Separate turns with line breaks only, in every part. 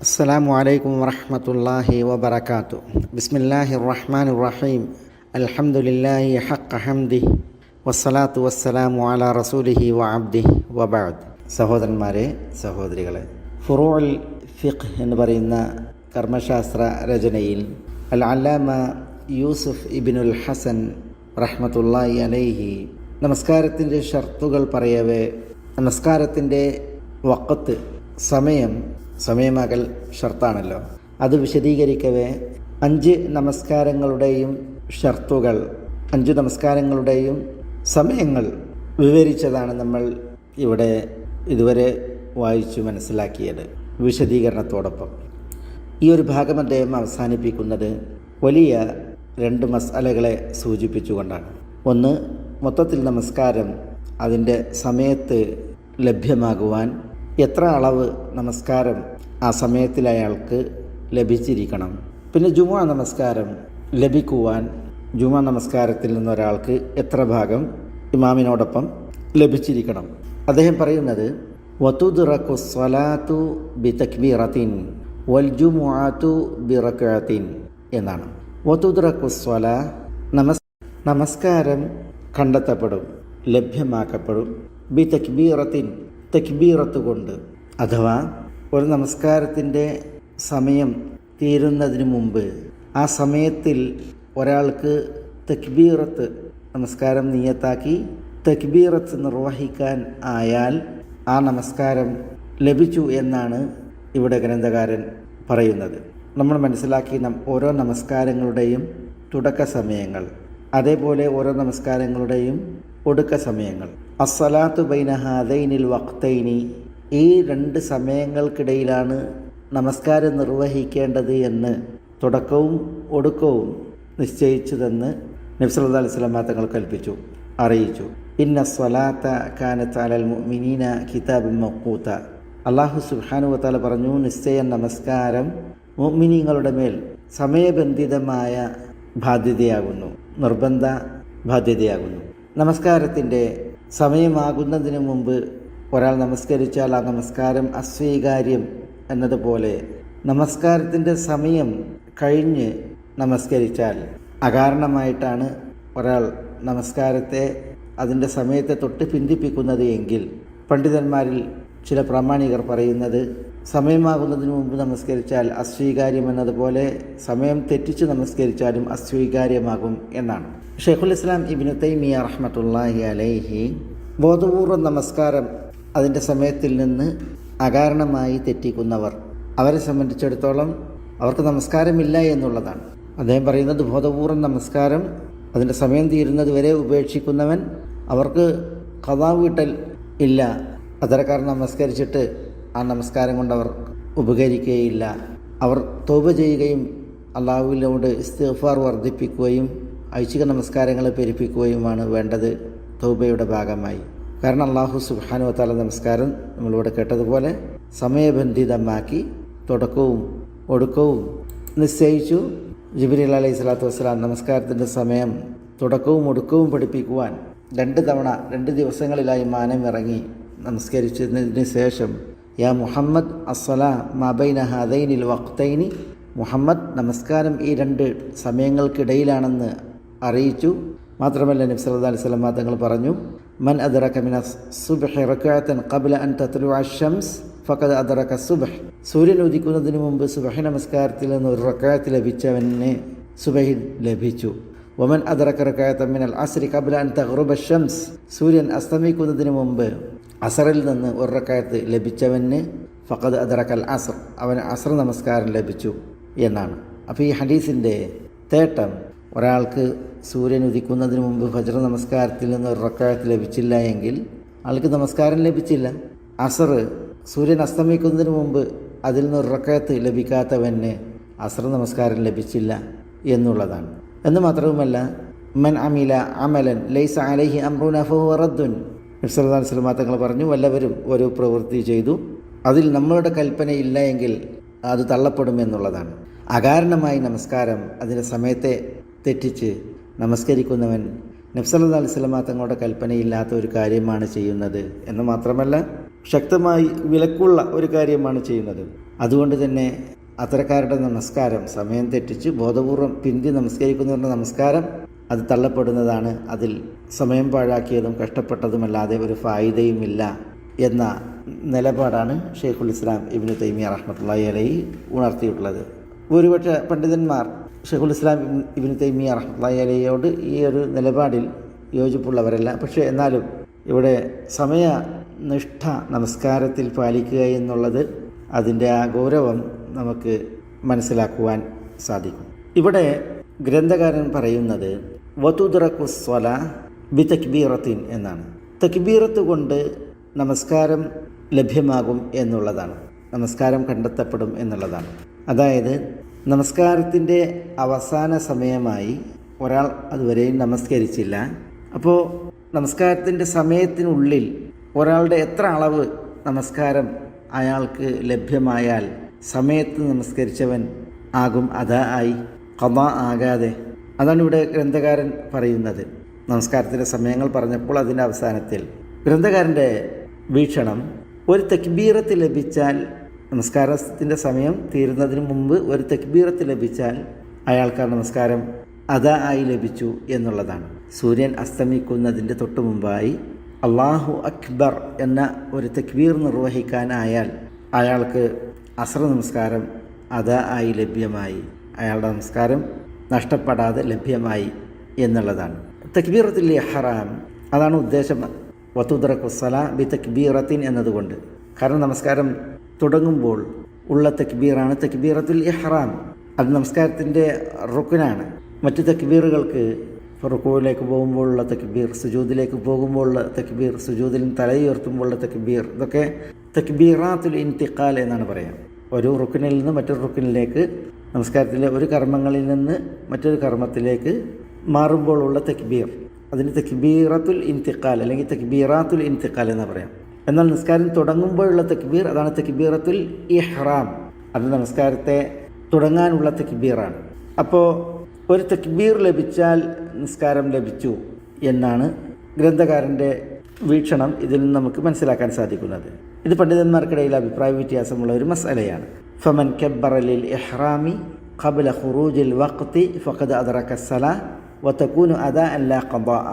السلام عليكم ورحمة الله وبركاته بسم الله الرحمن الرحيم الحمد لله حق حمده والصلاة والسلام على رسوله وعبده وبعد സഹോദരന്മാരെ സഹോദരികളെ ഫുറൂൽ ഫിഖ് എന്ന് പറയുന്ന കർമ്മശാസ്ത്ര രചനയിൽ അൽ അല്ലാമ യൂസുഫ് ഇബിനുൽ ഹസൻ റഹ്മത്തുള്ളാഹി അലൈഹി നമസ്കാരത്തിൻ്റെ ഷർത്തുകൾ പറയവേ നമസ്കാരത്തിൻ്റെ വക്കത്ത് സമയം സമയമാകൽ ഷർത്താണല്ലോ. അത് വിശദീകരിക്കവേ അഞ്ച് നമസ്കാരങ്ങളുടെയും ഷർത്തുകൾ അഞ്ച് നമസ്കാരങ്ങളുടെയും സമയങ്ങൾ വിവരിച്ചതാണ് നമ്മൾ ഇവിടെ ഇതുവരെ വായിച്ചു മനസ്സിലാക്കിയത് വിശദീകരണത്തോടൊപ്പം. ഈ ഒരു ഭാഗം അദ്ദേഹം അവസാനിപ്പിക്കുന്നത് വലിയ രണ്ട് മസാലകളെ സൂചിപ്പിച്ചുകൊണ്ടാണ്. ഒന്ന് മൊത്തത്തിൽ നമസ്കാരം അതിന്റെ സമയത്ത് ലഭ്യമാകുവാൻ എത്ര അളവ് നമസ്കാരം ആ സമയത്തിൽ അയാൾക്ക് ലഭിച്ചിരിക്കണം? പിന്നെ ജുമാ നമസ്കാരം ലഭിക്കുവാൻ ജുമാ നമസ്കാരത്തിൽ നിന്ന് ഒരാൾക്ക് എത്ര ഭാഗം ഇമാമിനോടൊപ്പം ലഭിച്ചിരിക്കണം? അദ്ദേഹം പറയുന്നത് വത്തുദ്റക്കു സ്വലാത്തു ബി തക്ബീറത്തിൻ വൽ ബിറക്കാത്തിൻ എന്നാണ്. വത്തുദ്റക്കു സ്വല നമസ് നമസ്കാരം കണ്ടെത്തപ്പെടും ലഭ്യമാക്കപ്പെടും. ബി തക്ബീറത്തിൻ തക്ബീറത്ത് കൊണ്ട് അഥവാ ഒരു നമസ്കാരത്തിന്റെ സമയം തീരുന്നതിന് മുമ്പ് ആ സമയത്തിൽ ഒരാൾക്ക് തെക്ബീറത്ത് നമസ്കാരം നീയത്താക്കി തെക്ബീറത്ത് നിർവഹിക്കാൻ ആയാൽ ആ നമസ്കാരം ലഭിച്ചു എന്നാണ് ഇവിടെ ഗ്രന്ഥകാരൻ പറയുന്നത്. നമ്മൾ മനസ്സിലാക്കി ഓരോ നമസ്കാരങ്ങളുടെയും തുടക്ക സമയങ്ങൾ അതേപോലെ ഓരോ നമസ്കാരങ്ങളുടെയും ഒടുക്ക സമയങ്ങൾ. അസ്സലാത്തു ബൈന ഹാദൈനിൽ വക്തൈനി ഈ രണ്ട് സമയങ്ങൾക്കിടയിലാണ് നമസ്കാരം നിർവഹിക്കേണ്ടത് എന്ന് തുടക്കവും ഒടുക്കവും നിശ്ചയിച്ചതെന്ന് നബ്സല്ലാ അലൈഹി സ്വലാമ തങ്ങൾ കൽപ്പിച്ചു അറിയിച്ചു. ഇന്ന സ്വലാത്ത കാനത്താലൽ മിനീന കിതാബ് മക്കൂത്ത അള്ളാഹു സുഹാനുവത്താല പറഞ്ഞു നിശ്ചയം നമസ്കാരം മുഅ്മിനീങ്ങളുടെ മേൽ സമയബന്ധിതമായ ബാധ്യതയാകുന്നു നിർബന്ധ ബാധ്യതയാകുന്നു. നമസ്കാരത്തിന്റെ സമയമാകുന്നതിന് മുമ്പ് ഒരാൾ നമസ്കരിച്ചാൽ ആ നമസ്കാരം അസ്വീകാര്യം എന്നതുപോലെ നമസ്കാരത്തിന്റെ സമയം കഴിഞ്ഞ് നമസ്കരിച്ചാൽ അകാരണമായിട്ടാണ് ഒരാൾ നമസ്കാരത്തെ അതിന്റെ സമയത്തെ തൊട്ട് പിന്തിപ്പിക്കുന്നത് എങ്കിൽ പണ്ഡിതന്മാരിൽ ചില പ്രാമാണികർ പറയുന്നത് സമയമാകുന്നതിന് മുമ്പ് നമസ്കരിച്ചാൽ അസ്വീകാര്യം എന്നതുപോലെ സമയം തെറ്റിച്ച് നമസ്കരിച്ചാലും അസ്വീകാര്യമാകും എന്നാണ്. ഷെയ്ഖുൽ ഇസ്ലാം ഇബിനു തൈമിയ റഹ്മത്തുള്ളാഹി അലൈഹി ബോധപൂർവം നമസ്കാരം അതിന്റെ സമയത്തിൽ നിന്ന് അകാരണമായി തെറ്റിക്കുന്നവർ അവരെ സംബന്ധിച്ചിടത്തോളം അവർക്ക് നമസ്കാരമില്ല എന്നുള്ളതാണ്. അദ്ദേഹം പറയുന്നത് ബോധപൂർവം നമസ്കാരം അതിന്റെ സമയം തീരുന്നത് വരെ ഉപേക്ഷിക്കുന്നവൻ അവർക്ക് കഥാവ് കിട്ടൽ ഇല്ല. അത്തരക്കാർ നമസ്കരിച്ചിട്ട് ആ നമസ്കാരം കൊണ്ടവർ ഉപകരിക്കുകയില്ല. അവർ തോപ ചെയ്യുകയും അള്ളാഹുവിനോട് ഇസ്തിഫാർ വർദ്ധിപ്പിക്കുകയും ഐച്ഛിക നമസ്കാരങ്ങളെ പെരുപ്പിക്കുകയുമാണ് വേണ്ടത് തൗബയുടെ ഭാഗമായി. കാരണം അള്ളാഹു സുബാനു വത്താല നമസ്കാരം നമ്മളിവിടെ കേട്ടതുപോലെ സമയബന്ധിതമാക്കി തുടക്കവും ഒടുക്കവും നിശ്ചയിച്ചു. ജിബിരി അലൈഹി സ്വലാത്തു വസ്സലാം നമസ്കാരത്തിന്റെ സമയം തുടക്കവും ഒടുക്കവും പഠിപ്പിക്കുവാൻ രണ്ട് തവണ രണ്ട് ദിവസങ്ങളിലായി മാനം ഇറങ്ങി നമസ്കരിച്ചതിന് ശേഷം യാ മുഹമ്മദ് അസ്സലാ മബൈന ഹദൈനിൽ വക്തൈനി മുഹമ്മദ് നമസ്കാരം ഈ രണ്ട് സമയങ്ങൾക്കിടയിലാണെന്ന് അറിയിച്ചു. മാത്രമല്ല നബി സല്ലല്ലാഹു അലൈഹി വസല്ലം തങ്ങൾ പറഞ്ഞു മൻ അദ്റക മിന സുബ്ഹി റക്അത്തൻ ഖബ്ല അൻ തത്ലു അഷംസ് ഫഖദ് അദ്റക സുബ്ഹ്. സൂര്യൻ ഉദിക്കുന്നതിന് മുമ്പ് സുബഹി നമസ്കാരത്തിൽ നിന്ന് ഒരു റക്അത്ത് ലഭിച്ചവനെ സുബഹി ലഭിച്ചു. വമൻ അദ്റക റക്അത്തൻ മിനൽ അസ്രി ഖബ്ല അൻ തഗ്റുബ ഷംസ് സൂര്യൻ അസ്തമിക്കുന്നതിന് മുമ്പ് അസറിൽ നിന്ന് ഒരു റക്കായത്ത് ലഭിച്ചവന് ഫഖദ് അദറക്കൽ അസർ അവന് അസർ നമസ്കാരം ലഭിച്ചു എന്നാണ്. അപ്പോൾ ഈ ഹദീസിന്റെ തേട്ടം ഒരാൾക്ക് സൂര്യൻ ഉദിക്കുന്നതിന് മുമ്പ് ഫജ്ർ നമസ്കാരത്തിൽ നിന്ന് ഒരു റക്കായത്ത് ലഭിച്ചില്ല എങ്കിൽ ആൾക്ക് നമസ്കാരം ലഭിച്ചില്ല. അസർ സൂര്യൻ അസ്തമിക്കുന്നതിന് മുമ്പ് അതിൽ നിന്ന് ഒരു റക്കായത്ത് ലഭിക്കാത്തവന് അസർ നമസ്കാരം ലഭിച്ചില്ല എന്നുള്ളതാണ്. എന്ന് മാത്രവുമല്ല മൻ അമീല അമലൻ ലൈസ അലഹി അമ്രുൻ ഫഹു റദ്ദുൻ. നബ്സല്ലാ സ്വലമാ പറഞ്ഞു വല്ലവരും ഒരു പ്രവൃത്തി ചെയ്തു. അതിൽ നമ്മളുടെ കൽപ്പന ഇല്ല എങ്കിൽ അത് തള്ളപ്പെടും എന്നുള്ളതാണ്. അകാരണമായി നമസ്കാരം അതിന്റെ സമയത്തെ തെറ്റിച്ച് നമസ്കരിക്കുന്നവൻ നബ്സല്ലാ സ്വലമാ തങ്ങളുടെ കൽപ്പനയില്ലാത്ത ഒരു കാര്യമാണ് ചെയ്യുന്നത് എന്ന് മാത്രമല്ല ശക്തമായി വിലക്കുള്ള ഒരു കാര്യമാണ് ചെയ്യുന്നത്. അതുകൊണ്ട് തന്നെ അത്തരക്കാരുടെ നമസ്കാരം സമയം തെറ്റിച്ച് ബോധപൂർവം പിന്തി നമസ്കരിക്കുന്നവരുടെ നമസ്കാരം അത് തള്ളപ്പെടുന്നതാണ്. അതിൽ സമയം പാഴാക്കിയതും കഷ്ടപ്പെട്ടതുമല്ലാതെ ഒരു ഫായിദയുമില്ല എന്ന നിലപാടാണ് ഷെയ്ഖുൽ ഇസ്ലാം ഇബിന് തൈമിയ റഹ്മത്തുള്ളി അലൈ ഉണർത്തിയിട്ടുള്ളത്. ഭൂരിപക്ഷ പണ്ഡിതന്മാർ ഷെയ്ഖുൽ ഇസ്ലാം ഇബിന് തൈമിയ റഹ്മത്തുള്ളി അലയോട് ഈ ഒരു നിലപാടിൽ യോജിപ്പുള്ളവരല്ല. പക്ഷേ എന്നാലും ഇവിടെ സമയ നിഷ്ഠ നമസ്കാരത്തിൽ പാലിക്കുക എന്നുള്ളത് അതിന്റെ ആ ഗൗരവം നമുക്ക് മനസ്സിലാക്കുവാൻ സാധിക്കും. ഇവിടെ ഗ്രന്ഥകാരൻ പറയുന്നത് വതുദ്റക്കുസ്വല ബി തക്ബീറത്തിൻ എന്നാണ്. തക്ബീറത്ത് കൊണ്ട് നമസ്കാരം ലഭ്യമാകും എന്നുള്ളതാണ്. നമസ്കാരം കണ്ടെത്തപ്പെടും എന്നുള്ളതാണ്. അതായത് നമസ്കാരത്തിന്റെ അവസാന സമയമായി ഒരാൾ അതുവരെയും നമസ്കരിച്ചില്ല. അപ്പോൾ നമസ്കാരത്തിന്റെ സമയത്തിനുള്ളിൽ ഒരാളുടെ എത്ര അളവ് നമസ്കാരം അയാൾക്ക് ലഭ്യമായാൽ സമയത്ത് നമസ്കരിച്ചവൻ ആകും. അതാ ആയി. കഥ ആകാതെ അതാണ് ഇവിടെ ഗ്രന്ഥകാരൻ പറയുന്നത്. നമസ്കാരത്തിന്റെ സമയങ്ങൾ പറഞ്ഞപ്പോൾ അതിന്റെ അവസാനത്തിൽ ഗ്രന്ഥകാരന്റെ വീക്ഷണം ഒരു തെക്ബീറത്ത് ലഭിച്ചാൽ നമസ്കാരത്തിന്റെ സമയം തീരുന്നതിന് മുമ്പ് ഒരു തെക്ബീറത്ത് ലഭിച്ചാൽ അയാൾക്ക് നമസ്കാരം അതാ ആയി ലഭിച്ചു എന്നുള്ളതാണ്. സൂര്യൻ അസ്തമിക്കുന്നതിന്റെ തൊട്ടു മുമ്പായി അള്ളാഹു അക്ബർ എന്ന ഒരു തെക്ബീർ നിർവഹിക്കാനായാൽ അയാൾക്ക് അസ്ര നമസ്കാരം അതാ ആയി ലഭ്യമായി. അയാളുടെ നമസ്കാരം നഷ്ടപ്പെടാതെ ലഭ്യമായി എന്നുള്ളതാണ്. തക്ബീറത്തിൽ ഹറാം അതാണ് ഉദ്ദേശം. വത്തുദ്റക്കുസല ബി തക്ബീറത്തിൻ എന്നതുകൊണ്ട്. കാരണം നമസ്കാരം തുടങ്ങുമ്പോൾ ഉള്ള തക്ബീറാണ് തക്ബീറത്തുൽ ഇഹ്റാം. അത് നമസ്കാരത്തിന്റെ റുക്കിനാണ് മറ്റു തക്ബീറുകൾക്ക് റുക്കുവിലേക്ക് പോകുമ്പോഴുള്ള തക്ബീർ സുജൂദിലേക്ക് പോകുമ്പോഴുള്ള തക്ബീർ സുജൂദിൽ തലയുയർത്തുമ്പോഴുള്ള തക്ബീർ ഇതൊക്കെ തക്ബീറാത്തുൽ ഇൻതിഖാൽ എന്നാണ് പറയാം. ഒരു റുക്കിനിൽ നിന്ന് മറ്റൊരു റുക്കിനിലേക്ക് നമസ്കാരത്തിലെ ഒരു കർമ്മങ്ങളിൽ നിന്ന് മറ്റൊരു കർമ്മത്തിലേക്ക് മാറുമ്പോഴുള്ള തക്ബീർ. അതിന് തക്ബീറത്തുൽ ഇൻതിക്കാൽ അല്ലെങ്കിൽ തക്ബീറാത്തുൽ ഇൻതിക്കാൽ എന്ന് പറയാം. എന്നാൽ നിസ്കാരം തുടങ്ങുമ്പോഴുള്ള തക്ബീർ അതാണ് തക്ബീറത്തുൽ ഇഹ്റാം. അത് നമസ്കാരത്തെ തുടങ്ങാനുള്ള തക്ബീറാണ്. അപ്പോൾ ഒരു തക്ബീർ ലഭിച്ചാൽ നിസ്കാരം ലഭിച്ചു എന്നാണ് ഗ്രന്ഥകാരന്റെ വീക്ഷണം ഇതിൽ നിന്ന് നമുക്ക് മനസ്സിലാക്കാൻ സാധിക്കുന്നത്. ഇത് പണ്ഡിതന്മാർക്കിടയിൽ അഭിപ്രായ വ്യത്യാസമുള്ള ഒരു മസലയാണ്. ഫമൻ കബ്ബറലിൽ ഇഹ്റാമി ഖബല ഖുറൂജിൽ വഖ്തി ഫഖദ് അദ്റക സലാ وتكون അദാ لا قضاء.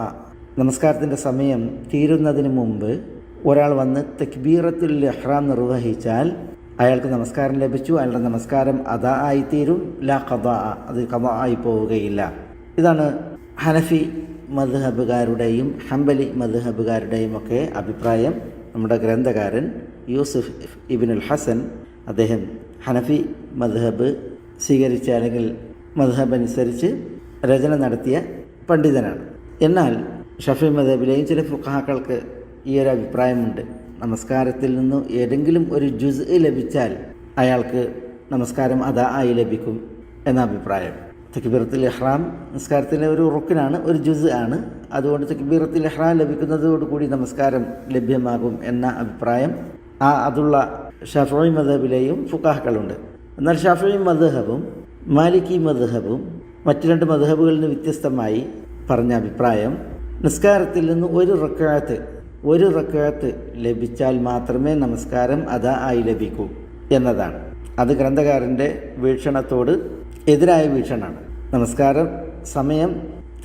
നമസ്കാരത്തിന്റെ സമയം തീരുന്നതിന് മുമ്പ് ഒരാൾ വന്ന് തക്ബീറത്തുൽ ഇഹ്റാം നിർവഹിച്ചാൽ അയാൾക്ക് നമസ്കാരം ലഭിച്ചു അയാളുടെ നമസ്കാരം അതാ ആയിത്തീരും ലാ കഥ അത് കഥ ആയി പോവുകയില്ല. ഇതാണ് ഹനഫി മദ്ഹബുകാരുടെയും ഹംബലി മദ്ഹബുകാരുടെയും ഒക്കെ അഭിപ്രായം. നമ്മുടെ ഗ്രന്ഥകാരൻ യൂസുഫ് ഇബിനുൽ ഹസൻ അദ്ദേഹം ഹനഫി മദ്ഹബ് സ്വീകരിച്ച അല്ലെങ്കിൽ മദ്ഹബ് അനുസരിച്ച് രചന നടത്തിയ പണ്ഡിതനാണ്. എന്നാൽ ഷഫി മദബിലെയും ചില ഫുഖാക്കൾക്ക് ഈ ഒരു അഭിപ്രായമുണ്ട്. നമസ്കാരത്തിൽ നിന്നും ഏതെങ്കിലും ഒരു ജുസ് ലഭിച്ചാൽ അയാൾക്ക് നമസ്കാരം അതാ ആയി ലഭിക്കും എന്ന അഭിപ്രായം. തക്ബീറത്തിൽ ഇഹ്റാം നമസ്കാരത്തിന്റെ ഒരു ഉറുക്കിനാണ് ഒരു ജുസ് ആണ്. അതുകൊണ്ട് തക്ബീറത്തിൽ ഇഹ്റാം ലഭിക്കുന്നതോടുകൂടി നമസ്കാരം ലഭ്യമാകും എന്ന അഭിപ്രായം. ആ അതുള്ള ഷഫി മദഹബിലെയും ഫുക്കാഹുകളുണ്ട് എന്നാൽ ഷാഫി മദഹബും മാലിക്കി മദഹബും മറ്റു രണ്ട് മദഹബുകളിൽ നിന്ന് വ്യത്യസ്തമായി പറഞ്ഞ അഭിപ്രായം നിസ്കാരത്തിൽ നിന്ന് ഒരു റക്കാത്ത് ഒരു റക്കാത്ത് ലഭിച്ചാൽ മാത്രമേ നമസ്കാരം അതാ ആയി ലഭിക്കൂ എന്നതാണ്. അത് ഗ്രന്ഥകാരന്റെ വീക്ഷണത്തോട് എതിരായ വീക്ഷണമാണ്. നമസ്കാരം സമയം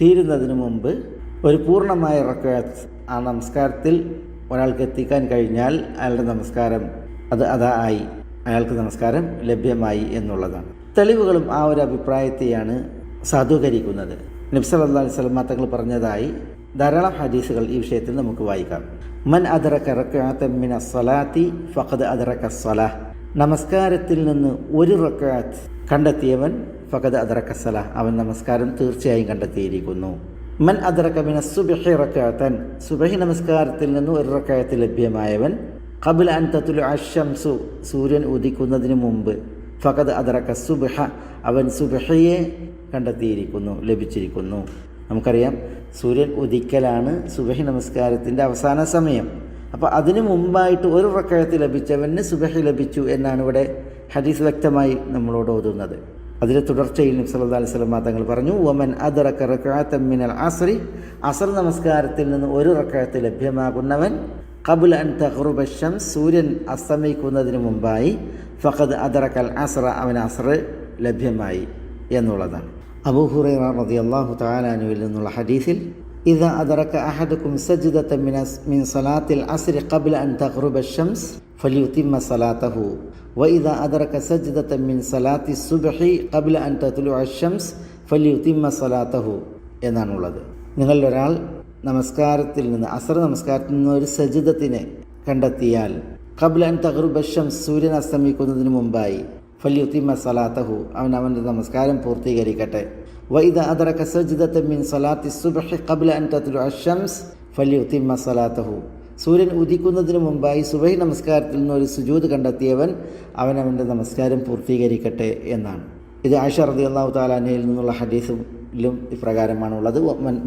തീരുന്നതിന് മുമ്പ് ഒരു പൂർണമായ റക്കാത്ത് ആ നമസ്കാരത്തിൽ ഒരാൾക്ക് എത്തിക്കാൻ കഴിഞ്ഞാൽ അയാളുടെ നമസ്കാരം അത് അതാ ആയി. അയാൾക്ക് നമസ്കാരം ലഭ്യമായി എന്നുള്ളതാണ്. തെളിവുകളും ആ ഒരു അഭിപ്രായത്തെയാണ് സാധൂകരിക്കുന്നത്. നബ്സല്ലാ സ്വലമ തങ്ങൾ പറഞ്ഞതായി ധാരാളം ഹദീസുകൾ ഈ വിഷയത്തിൽ നമുക്ക് വായിക്കാം. മൻ അദറക്ക റക്കാത്തമ്മിന ഫഖദ് അദറക്ക സ്വലാഹ്. നമസ്കാരത്തിൽ നിന്ന് ഒരു റക്കാത്ത് കണ്ടെത്തിയവൻ ഫഖദ് അദറക്ക സലാഹ് അവൻ നമസ്കാരം തീർച്ചയായും കണ്ടെത്തിയിരിക്കുന്നു. മൻ അദറക്ക മിന സുബഹി റക്കാത്തൻ സുബഹി നമസ്കാരത്തിൽ നിന്ന് ഒരു റക്കായത്ത് ലഭ്യമായവൻ കബിൽ അൻ അശംസു സൂര്യൻ ഉദിക്കുന്നതിന് മുമ്പ്. ഫഖദ് അദറക്ക സുബഹ അവൻ സുബഹയെ കണ്ടെത്തിയിരിക്കുന്നു ലഭിച്ചിരിക്കുന്നു. നമുക്കറിയാം സൂര്യൻ ഉദിക്കലാണ് സുബഹി നമസ്കാരത്തിന്റെ അവസാന സമയം. അപ്പോൾ അതിനു മുമ്പായിട്ട് ഒരു റക്കഴത്ത് ലഭിച്ചവന് സുബഹി ലഭിച്ചു എന്നാണ് ഇവിടെ ഹദീസ് വ്യക്തമായി നമ്മളോട് ഓതുന്നത്. അതിലെ തുടർച്ചയിൽ നബ്സല്ലാ അലൈഹി തങ്ങൾ പറഞ്ഞു ഒമൻ അദറക്ക റക്കാത്തമ്മിനൽ അസ്രി അസർ നമസ്കാരത്തിൽ നിന്ന് ഒരു റക്കഴത്ത് ലഭ്യമാകുന്നവൻ കബുൽ അൻ തഹ്റുബം സൂര്യൻ അസ്തമിക്കുന്നതിന് മുമ്പായി ഫഖദ് അദറക്കൽ അസ്ര അവൻ അസ്ര ലഭ്യമായി എന്നുള്ളതാണ്. അബൂ ഹുറൈറ റതി അള്ളാഹു താലാനുവിൽ നിന്നുള്ള ഹദീസിൽ ഇത് അദറക്ക അഹദുക്കും സജിദത്ത മിൻ സലാത്തിൽ അസ്രി കബുൽ അൻ തഹ്റുബംസ് ഫലിയുത്തിമ്മ സലാത്തഹു വൈദ അദറക്ക സജിദത്ത മിൻ സലാത്തി സുബഹി കബുൽ അൻ തത്തുലു അഷംസ് ഫലിയുത്തിമ്മ സലാത്തഹു എന്നാണുള്ളത്. നിങ്ങളിലൊരാൾ നമസ്കാരത്തിൽ നിന്ന് അസർ നമസ്കാരത്തിൽ നിന്ന് ഒരു സജിതത്തിനെ കണ്ടെത്തിയാൽ ഖബ്ല അൻ തഹറുബഷം സൂര്യൻ അസ്തമിക്കുന്നതിന് മുമ്പായി ഫല്യുത്തിമ സലാത്തഹു അവൻ അവന്റെ നമസ്കാരം പൂർത്തീകരിക്കട്ടെ. വൈദ അതറക്ക സജിദത്ത മിൻ സലാത്തി സുബഹി ഖബ്ല അൻ തത്ലു അഷംസ് ഫല്യുത്തിമ സലാത്തഹു സൂര്യൻ ഉദിക്കുന്നതിന് മുമ്പായി സുബഹി നമസ്കാരത്തിൽ നിന്ന് ഒരു സുജൂത് കണ്ടെത്തിയവൻ അവൻ അവന്റെ നമസ്കാരം പൂർത്തീകരിക്കട്ടെ എന്നാണ്. ഇത് ആഷർ റതി അള്ളാഹു താലാനയിൽ നിന്നുള്ള ഹദീസിലും ഇപ്രകാരമാണുള്ളത്.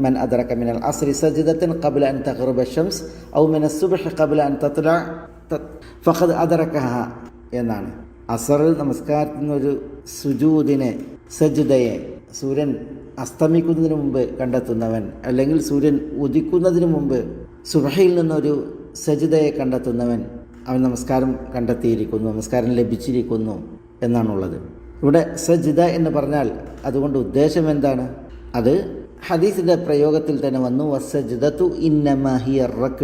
മൻ അദറക മിനൽ അസ്രി സജിദത്തിൻ കബില അൻ തഹറുബ ഷംസ് ഔ മിന സുബ്ഹി കബില അൻ തത്ല ഫഹദ് അദറകഹ എന്നാണ്. അസർ നമസ്കാരത്തിൽ നിന്നൊരു സുജൂദിനെ സജിദയെ സൂര്യൻ അസ്തമിക്കുന്നതിന് മുമ്പ് കണ്ടെത്തുന്നവൻ അല്ലെങ്കിൽ സൂര്യൻ ഉദിക്കുന്നതിന് മുമ്പ് സുബഹയിൽ നിന്നൊരു സജിതയെ കണ്ടെത്തുന്നവൻ അവൻ നമസ്കാരം കണ്ടെത്തിയിരിക്കുന്നു നമസ്കാരം ലഭിച്ചിരിക്കുന്നു എന്നാണുള്ളത്. ഇവിടെ സജിദ എന്ന് പറഞ്ഞാൽ അതുകൊണ്ട് ഉദ്ദേശം എന്താണ്? അത് ഹദീസിന്റെ പ്രയോഗത്തിൽ തന്നെ വന്നു വസജിദത്തു ഇന്നമഹിയ റക്ക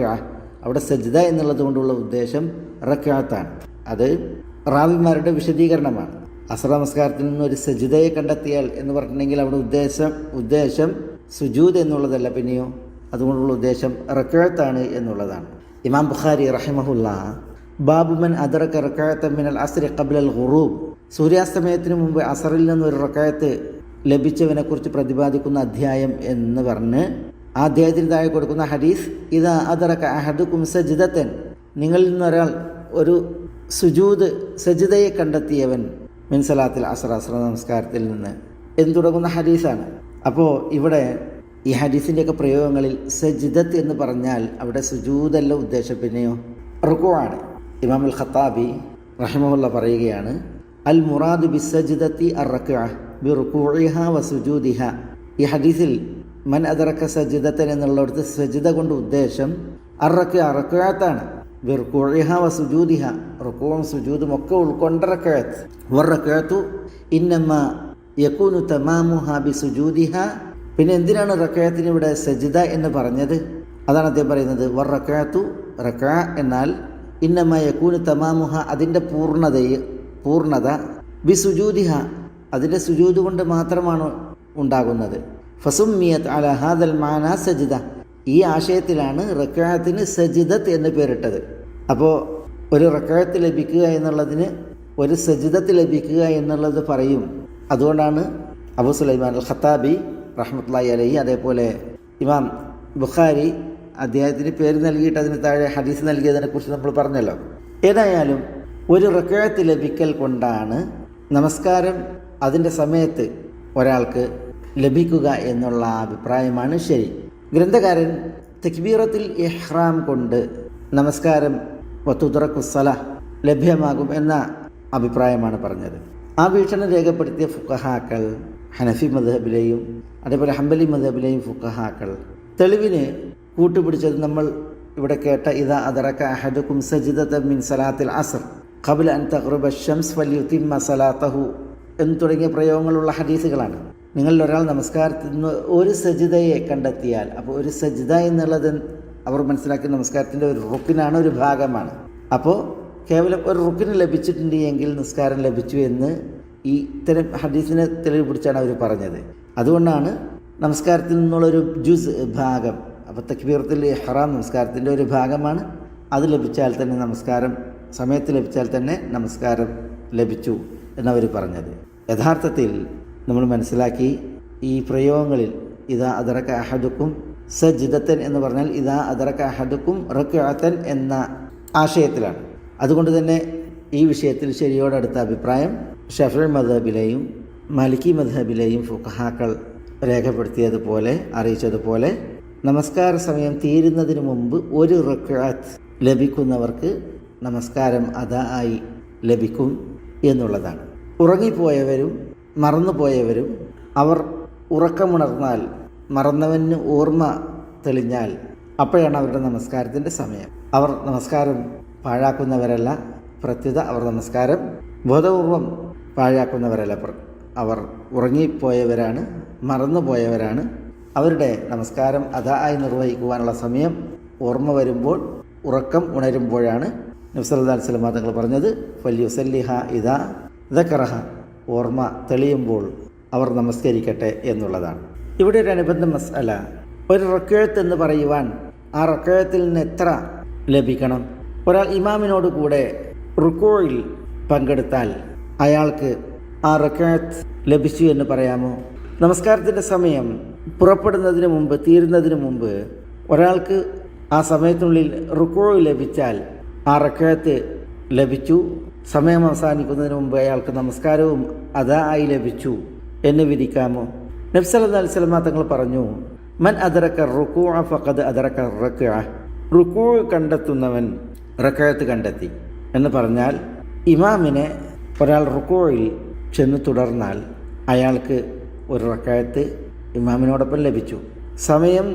അവിടെ സജിദ എന്നുള്ളത് കൊണ്ടുള്ള ഉദ്ദേശം റക്കാത്താണ് അത് റാവിമാരുടെ വിശദീകരണമാണ്. അസർ നമസ്കാരത്തിൽ നിന്ന് ഒരു സജിതയെ കണ്ടെത്തിയാൽ എന്ന് പറഞ്ഞിട്ടുണ്ടെങ്കിൽ അവിടെ ഉദ്ദേശം ഉദ്ദേശം സുജൂദ് എന്നുള്ളതല്ല പിന്നെയോ? അതുകൊണ്ടുള്ള ഉദ്ദേശം റക്കാത്താണ് എന്നുള്ളതാണ്. ഇമാം ബുഖാരി റഹിമഹുല്ല ബാബുമൻ അദറക്ക റക്കാത്ത മിനൽ അസ്രി ഖബ്ലൽ ഖുറൂബ് സൂര്യാസ്തമയത്തിന് മുമ്പ് അസറിൽ നിന്ന് ഒരു റക്കായത്ത് ലഭിച്ചവനെ കുറിച്ച് പ്രതിപാദിക്കുന്ന അധ്യായം എന്ന് പറഞ്ഞ് ആ അധ്യായത്തിന് താഴെ കൊടുക്കുന്ന ഹദീസ് ഇതാ അതറക്ക അഹദുക്കും സജിതത്തൻ നിങ്ങളിൽ നിന്നൊരാൾ ഒരു സുജൂദ് സജിതയെ കണ്ടെത്തിയവൻ മിൻസലാത്തിൽ അസർ അസർ നമസ്കാരത്തിൽ നിന്ന്. എന്ന് തുടങ്ങുന്ന ഹദീസാണ്. അപ്പോൾ ഇവിടെ ഈ ഹദീസിന്റെയൊക്കെ പ്രയോഗങ്ങളിൽ സജിദത്ത് എന്ന് പറഞ്ഞാൽ അവിടെ സുജൂദല്ല ഉദ്ദേശം പിന്നെയോ റുക്കുവാണ് ഇമാമുൽ ഖത്താബി റഹിമുല്ല പറയുകയാണ് അൽ മുറാദ് ബി സജിദത്തി അറക്ക ബി റുക്കുഹ വ സുജൂദിഹ ഈ ഹദീസിൽ മൻ അതറക്ക സജിദത്തൻ എന്നുള്ളിടത്ത് സജിദ കൊണ്ട് ഉദ്ദേശം അറക്ക റക്അത്താണ് ബി റുക്കുഹ വ സുജൂദിഹ റുക്കുവും സുജൂദും ഒക്കെ ഉൾക്കൊണ്ട റക്കഴത്ത് റക്അത്തു ഇന്നമ്മ യക്കൂനു തമാമുഹ ബി സുജൂദിഹ പിന്നെ എന്തിനാണ് റക്കയത്തിന് ഇവിടെ സജിദ എന്ന് പറഞ്ഞത്? അതാണ് അദ്ദേഹം പറയുന്നത്. വർ റക്കഴത്തു റക്ക എന്നാൽ ഇന്നമ്മ യക്കൂന് തമാമുഹ അതിന്റെ പൂർണതയെ പൂർണത ബി സുജൂദിഹ അതിന്റെ സുജൂദ് കൊണ്ട് മാത്രമാണ് ഉണ്ടാകുന്നത്. ഫസുമിയത് അല ഹാദൽ മാന സജിദ. ഈ ആശയത്തിലാണ് റക്കായത്തിന് സജിദത്ത് എന്ന് പേരിട്ടത്. അപ്പോൾ ഒരു റക്കായത്ത് ലഭിക്കുക എന്നുള്ളതിന് ഒരു സജിദത്ത് ലഭിക്കുക എന്നുള്ളത് പറയും. അതുകൊണ്ടാണ് അബു സുലൈമാൻ അൽ ഖത്താബി റഹ്മത്തുള്ളി അലഹി അതേപോലെ ഇമാം ബുഖാരി അദ്ദേഹത്തിന് പേര് നൽകിയിട്ട് അതിന് താഴെ ഹദീസ് നൽകിയതിനെക്കുറിച്ച് നമ്മൾ പറഞ്ഞല്ലോ. ഏതായാലും ഒരു റക്കായത്ത് ലഭിക്കൽ കൊണ്ടാണ് നമസ്കാരം അതിന്റെ സമയത്ത് ഒരാൾക്ക് ലഭിക്കുക എന്നുള്ള അഭിപ്രായമാണ് ശരി. ഗ്രന്ഥകാരൻ തക്ബീറത്തിൽ ഇഹ്റാം കൊണ്ട് നമസ്കാരം വത്തുതുറക്കുസല ലഭ്യമാകും എന്ന അഭിപ്രായമാണ് പറഞ്ഞത്. ആ വീക്ഷണം രേഖപ്പെടുത്തിയ ഫുക്കഹാക്കൾ ഹനഫി മദബിലെയും അതേപോലെ ഹംബലി മദബിലെയും ഫുക്കഹാക്കൾ തെളിവിന് കൂട്ടുപിടിച്ചത് നമ്മൾ ഇവിടെ കേട്ട ഇതാ അതറക്ക അഹദുക്കും സജിദത്ത മിൻ സലാത്തിൽ അസർ. ഖബൽ അൻ തഹ്റുബ ഷംസ് ഫല്യുത്തിമ്മ സലാത്തഹു എന്ന് തുടങ്ങിയ പ്രയോഗങ്ങളുള്ള ഹദീസുകളാണ്. നിങ്ങളിൽ ഒരാൾ നമസ്കാരത്തിൽ നിന്ന് ഒരു സജിതയെ കണ്ടെത്തിയാൽ അപ്പോൾ ഒരു സജിത എന്നുള്ളത് അവർ മനസ്സിലാക്കിയ നമസ്കാരത്തിന്റെ ഒരു റുക്കിനാണ് ഒരു ഭാഗമാണ്. അപ്പോൾ കേവലം ഒരു റുക്കിന് ലഭിച്ചിട്ടുണ്ട് എങ്കിൽ നിസ്കാരം ലഭിച്ചു എന്ന് ഈ ഇത്തരം ഹദീസിനെ തെളിവ് പിടിച്ചാണ് അവർ പറഞ്ഞത്. അതുകൊണ്ടാണ് നമസ്കാരത്തിൽ നിന്നുള്ളൊരു ജുസ് ഭാഗം അപ്പോൾ തക്ബീറത്തിൽ ഹറാം നമസ്കാരത്തിന്റെ ഒരു ഭാഗമാണ്. അത് ലഭിച്ചാൽ തന്നെ നമസ്കാരം സമയത്ത് ലഭിച്ചാൽ തന്നെ നമസ്കാരം ലഭിച്ചു എന്നവർ പറഞ്ഞത്. യഥാർത്ഥത്തിൽ നമ്മൾ മനസ്സിലാക്കി ഈ പ്രയോഗങ്ങളിൽ ഇതാ അതറക്ക അഹദുക്കും സജിദത്തൻ എന്ന് പറഞ്ഞാൽ ഇതാ അതറക്ക അഹദുക്കും റക്കാത്തൻ എന്ന ആശയത്തിലാണ്. അതുകൊണ്ട് തന്നെ ഈ വിഷയത്തിൽ ശരിയോടടുത്ത അഭിപ്രായം ഷഫർ മദബിലെയും മലിക്കി മദബിലെയും ഫുഖഹാക്കൾ രേഖപ്പെടുത്തിയതുപോലെ അറിയിച്ചതുപോലെ നമസ്കാര സമയം തീരുന്നതിന് മുമ്പ് ഒരു റക്കാത്ത് ലഭിക്കുന്നവർക്ക് നമസ്കാരം അതാ ആയി ലഭിക്കും എന്നുള്ളതാണ്. ഉറങ്ങിപ്പോയവരും മറന്നുപോയവരും അവർ ഉറക്കമുണർന്നാൽ മറന്നവന് ഓർമ്മ തെളിഞ്ഞാൽ അപ്പോഴാണ് അവരുടെ നമസ്കാരത്തിന്റെ സമയം. അവർ നമസ്കാരം പാഴാക്കുന്നവരല്ല പ്രത്യുത അവർ നമസ്കാരം ബോധപൂർവം പാഴാക്കുന്നവരല്ല. അവർ ഉറങ്ങിപ്പോയവരാണ് മറന്നുപോയവരാണ്. അവരുടെ നമസ്കാരം അതായി നിർവഹിക്കുവാനുള്ള സമയം ഓർമ്മ വരുമ്പോൾ ഉറക്കം ഉണരുമ്പോഴാണ് നബ്സല്ലാ സ്വലമ തങ്ങൾ പറഞ്ഞത് ഫല്യുസല്ലിഹ ഇതാ ദക്കറഹ. ഓർമ്മ തെളിയുമ്പോൾ അവർ നമസ്കരിക്കട്ടെ എന്നുള്ളതാണ്. ഇവിടെ ഒരു അനുബന്ധ മസല ഒരു റക്കേഴത്ത് എന്ന് പറയുവാൻ ആ റക്കേഴത്തിൽ നിന്ന് എത്ര ലഭിക്കണം? ഒരാൾ ഇമാമിനോട് കൂടെ റുക്കോയിൽ പങ്കെടുത്താൽ അയാൾക്ക് ആ റക്കേഴത്ത് ലഭിച്ചു എന്ന് പറയാമോ? നമസ്കാരത്തിന്റെ സമയം പുറപ്പെടുന്നതിന് മുമ്പ് തീരുന്നതിന് മുമ്പ് ഒരാൾക്ക് ആ സമയത്തിനുള്ളിൽ റുക്കോ ലഭിച്ചാൽ ആ റക്കയത്ത് ലഭിച്ചു. സമയം അവസാനിക്കുന്നതിന് മുമ്പ് അയാൾക്ക് നമസ്കാരവും അതായി ലഭിച്ചു എന്ന് വിധിക്കാമോ നബ്സല അലിസ്ലമ തങ്ങൾ പറഞ്ഞു മൻ അതറക്ക റുക്കു ഫഖദ് അതറക്ക റക്ക റുക്കു കണ്ടെത്തുന്നവൻ റക്കയത്ത് കണ്ടെത്തി എന്ന് പറഞ്ഞാൽ ഇമാമിനെ ഒരാൾ റുക്കോയിൽ ചെന്ന് തുടർന്നാൽ അയാൾക്ക് ഒരു റക്കയത്ത് ഇമാമിനോടൊപ്പം ലഭിച്ചു. സമയം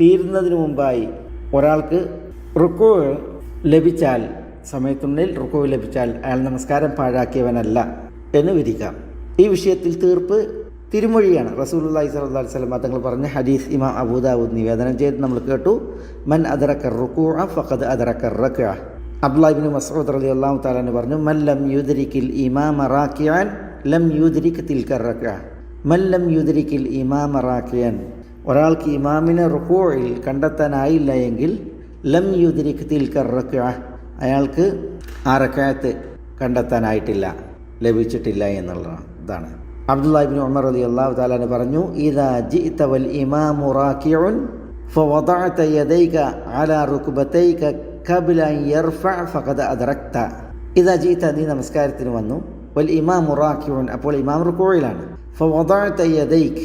തീരുന്നതിന് മുമ്പായി ഒരാൾക്ക് റുക്കോ ലഭിച്ചാൽ സമയത്തിനുള്ളിൽ റുക്കോ ലഭിച്ചാൽ അയാൾ നമസ്കാരം പാഴാക്കിയവനല്ല എന്ന് വിധിക്കാം. ഈ വിഷയത്തിൽ തീർപ്പ് തിരുമൊഴിയാണ്. റസൂലുള്ളാഹി സ്വല്ലല്ലാഹു അലൈഹി വസല്ലം തങ്ങൾ പറഞ്ഞ ഹദീസ് ഇമാം അബൂദാവൂദ് നിവേദനം ചെയ്ത് നമ്മൾ കേട്ടു. മൻ അദറക്കർ റുക്കൂഅ ഫഖദ് അദറക്കർ റക്ക അബ്ദുലാബിൻ മസ്ഊദ് അലി അള്ളാഹു താലാന്ന് പറഞ്ഞു മൻ ലം യുദരിക്കിൽ ഇമാമ റാക്കിയാൻ ലം യുദരിക്ക് തിൽക്കർ റക്ക മൻ ലം യുദരിക്കിൽ ഇമാമ റാക്കിയാൻ ഒരാൾക്ക് ഇമാമിനെ റുക്കോയിൽ കണ്ടെത്താനായില്ല എങ്കിൽ ലം യുദ്രിക് തിൽക റക്അ അയാൾക്ക് ആ റക്അത്ത് കണ്ടെത്താനായിട്ടില്ല ലഭിച്ചിട്ടില്ല എന്നുള്ളതാണ് ഇതാണ് അബ്ദുല്ലാഹിബിൻ ഉമർ അലി അള്ളാഹു താലാന് പറഞ്ഞു ഇതാ ജിഇത വൽ ഇമാമു റാക്കിഉൻ فوضعت يديك على ركبتيك قبل أن يرفع فقد أدركت إذا جئت നീ നമസ്കാരത്തിന് വന്നു വൽ ഇമാമു റാക്കിഉൻ അപ്പോൾ ഇമാം റുക്കോയിലാണ് فوضعت يديك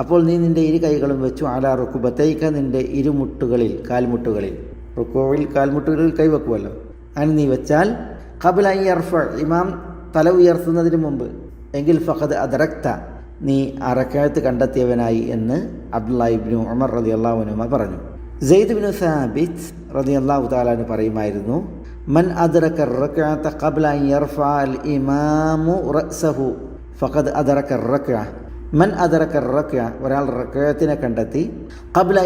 അപ്പോൾ നീ നിന്റെ ഇരു കൈകളും വെച്ചു അലാ റുക്കുബത്തൈക്ക നിന്റെ ഇരുമുട്ടുകളിൽ കാൽമുട്ടുകളിൽ റുക്കോയിൽ കാൽമുട്ടുകളിൽ കൈവെക്കുമല്ലോ അങ്ങനെ നീ വെച്ചാൽ ഖബില അർഫ ഇമാം തല ഉയർത്തുന്നതിന് മുമ്പ് എങ്കിൽ ഫഹദ് അദറക്ത നീ അറക്കാത്ത് കണ്ടെത്തിയവനായി എന്ന് അബ്ദുല്ലാഹിബ്നു ഉമർ റതി അള്ളാഹുനുമ പറഞ്ഞു. സെയ്ദ് ബിനു സാബിത്ത് റതി അള്ളാഹു താലാന് പറയുമായിരുന്നു മൻ അദ്റക റക്അത ഖബ്ല അൻ അൽ ഇമാമു റസഹു ഫഖദ് അദ്റക റക്അ മൻ അദറക്ക റക്അ ഒരാൾ റക്കയത്തിനെ കണ്ടെത്തി.